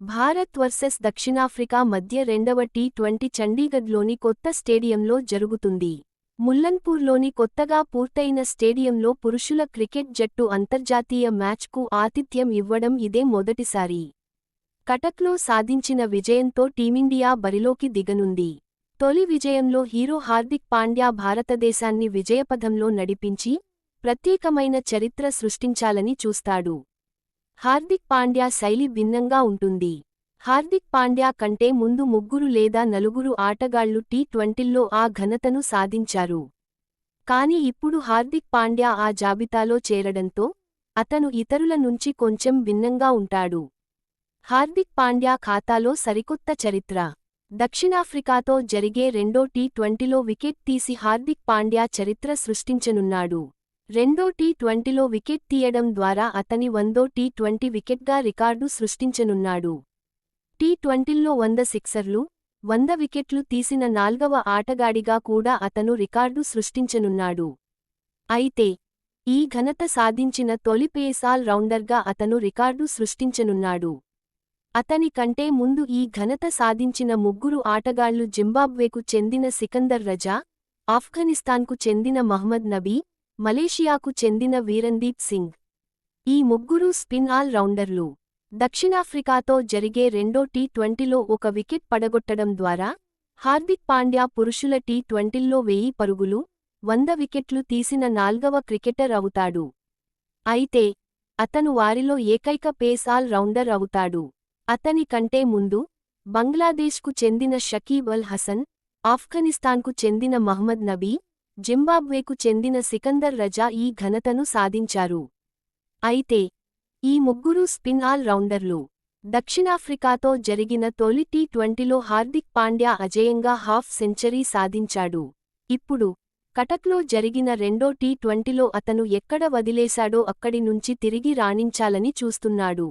Bharat versus దక్షిణాఫ్రికా మధ్య రెండవ టీ ట్వంటీ చండీగఢ్లోని కొత్త స్టేడియంలో జరుగుతుంది. ముల్లన్పూర్లోని కొత్తగా పూర్తయిన స్టేడియంలో పురుషుల క్రికెట్ జట్టు అంతర్జాతీయ మ్యాచ్కు ఆతిథ్యం ఇవ్వడం ఇదే మొదటిసారి. కటక్లో సాధించిన విజయంతో టీమిండియా బరిలోకి దిగనుంది. తొలి విజయంలో హీరో హార్దిక్ పాండ్యా భారతదేశాన్ని విజయపథంలో నడిపించి ప్రత్యేకమైన చరిత్ర సృష్టించాలని చూస్తాడు. హార్దిక్ పాండ్యా శైలి భిన్నంగా ఉంటుంది. హార్దిక్ పాండ్యా కంటే ముందు ముగ్గురు లేదా నలుగురు ఆటగాళ్ళు టీ ట్వంటీల్లో ఆ ఘనతను సాధించారు. కాని ఇప్పుడు హార్దిక్ పాండ్యా ఆ జాబితాలో చేరడంతో అతను ఇతరుల నుంచి కొంచెం భిన్నంగా ఉంటాడు. హార్దిక్ పాండ్యా ఖాతాలో సరికొత్త చరిత్ర. దక్షిణాఫ్రికాతో జరిగే రెండో టీ ట్వంటీలో వికెట్ తీసి హార్దిక్ పాండ్యా చరిత్ర సృష్టించనున్నాడు. రెండో టీ ట్వంటీలో వికెట్ తీయడం ద్వారా అతని వందో టీ ట్వంటీ వికెట్గా రికార్డు సృష్టించనున్నాడు. టీ ట్వంటీల్లో వంద సిక్సర్లు వంద వికెట్లు తీసిన నాల్గవ ఆటగాడిగా కూడా అతను రికార్డు సృష్టించనున్నాడు. అయితే ఈ ఘనత సాధించిన తొలి పేసాల్ రౌండర్గా అతను రికార్డు సృష్టించనున్నాడు. అతని కంటే ముందు ఈ ఘనత సాధించిన ముగ్గురు ఆటగాళ్ళు జింబాబ్వేకు చెందిన సికందర్ రజా ఆఫ్ఘనిస్తాన్కు చెందిన మహ్మద్ నబీ మలేషియాకు చెందిన వీరందీప్ సింగ్. ఈ ముగ్గురు స్పిన్ ఆల్ రౌండర్లు దక్షిణాఫ్రికాతో జరిగే రెండో టీ ట్వంటీలో ఒక వికెట్ పడగొట్టడం ద్వారా హార్దిక్ పాండ్యా పురుషుల టీ ట్వంటీల్లో వెయ్యి పరుగులు వంద వికెట్లు తీసిన నాల్గవ క్రికెటర్ అవుతాడు. అయితే అతను వారిలో ఏకైక పేస్ ఆల్ రౌండర్ అవుతాడు. అతని కంటే ముందు బంగ్లాదేశ్కు చెందిన షకీబ్ అల్ హసన్ ఆఫ్ఘనిస్తాన్కు చెందిన మహ్మద్ నబీ జింబాబ్వేకు చెందిన సికందర్ రజా ఈ ఘనతను సాధించారు. అయితే ఈ ముగ్గురు స్పిన్ ఆల్ రౌండర్లు దక్షిణాఫ్రికాతో జరిగిన తొలి టీ ట్వంటీలో హార్దిక్ పాండ్యా అజేయంగా హాఫ్ సెంచరీ సాధించాడు. ఇప్పుడు కటక్లో జరిగిన రెండో టీ ట్వంటీలో అతను ఎక్కడ వదిలేశాడో అక్కడి నుంచి తిరిగి రాణించాలని చూస్తున్నాడు.